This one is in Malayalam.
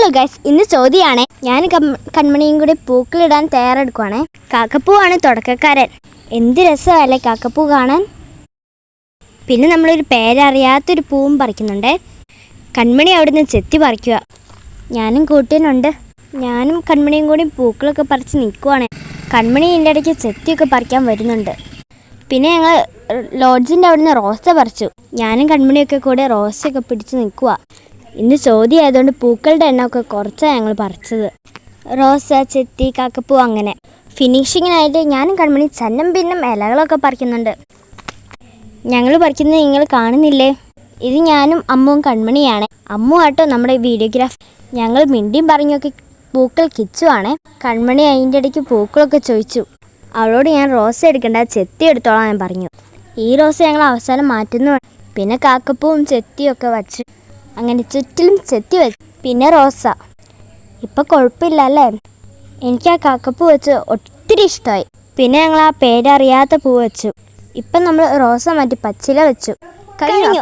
ഹലോ ഗൈസ് ഇന്ന് ചോദ്യമാണ് ഞാൻ കൺമണിയും കൂടി പൂക്കളിടാൻ തയ്യാറെടുക്കുവാണേ. കാക്കപ്പൂവാണ് തുടക്കക്കാരൻ. എന്ത് രസമല്ലേ കാക്കപ്പൂ കാണാൻ? പിന്നെ നമ്മളൊരു പേരറിയാത്തൊരു പൂവും പറിക്കുന്നുണ്ട്. കൺമണി അവിടെ നിന്ന് ചെത്തി പറിക്കുക. ഞാനും കൂട്ടിനുണ്ട് ഞാനും കൺമണിയും കൂടി പൂക്കളൊക്കെ പറിച്ച് നിൽക്കുവാണ്. കൺമണി എന്റെ ഇടയ്ക്ക് ചെത്തിയൊക്കെ പറിക്കാൻ വരുന്നുണ്ട്. പിന്നെ ഞങ്ങൾ ലോഡ്ജിന്റെ അവിടുന്ന് റോസ പറിച്ചു. ഞാനും കൺമണിയൊക്കെ കൂടെ റോസയൊക്കെ പിടിച്ച് നിൽക്കുക ഇന്ന് ചോദ്യം ആയതുകൊണ്ട് പൂക്കളുടെ എണ്ണമൊക്കെ കുറച്ചാണ് ഞങ്ങൾ പറിച്ചത്. റോസ ചെത്തി കാക്കപ്പൂ അങ്ങനെ. ഫിനിഷിങ്ങിനായിട്ട് ഞാനും കൺമണി ചന്നം പിന്നും ഇലകളൊക്കെ പറിക്കുന്നുണ്ട്. ഞങ്ങൾ പറിക്കുന്നത് നിങ്ങൾ കാണുന്നില്ലേ? ഇത് ഞാനും അമ്മുവും കൺമണിയാണ്. അമ്മു ആട്ടോ നമ്മുടെ വീഡിയോഗ്രാഫ്. ഞങ്ങൾ മിണ്ടിയും പറഞ്ഞൊക്കെ പൂക്കൾ കിച്ചുവാണ്. കൺമണി അതിന്റെ ഇടയ്ക്ക് പൂക്കളൊക്കെ ചോദിച്ചു. അവളോട് ഞാൻ റോസ് എടുക്കേണ്ട ചെത്തി എടുത്തോളാം ഞാൻ പറഞ്ഞു. ഈ റോസ് ഞങ്ങൾ അവസാനം മാറ്റുന്നു. പിന്നെ കാക്കപ്പൂവും ചെത്തിയും ഒക്കെ വച്ച് അങ്ങനെ ചുറ്റിലും ചെത്തി വെച്ചു പിന്നെ റോസ. ഇപ്പം കുഴപ്പമില്ല അല്ലേ എനിക്ക് ആ കാക്കപ്പൂ വെച്ച് ഒത്തിരി ഇഷ്ടമായി പിന്നെ ഞങ്ങൾ ആ പേരറിയാത്ത പൂ വെച്ചു. ഇപ്പം നമ്മൾ റോസ മാറ്റി പച്ചില വെച്ചു. കഴിഞ്ഞു.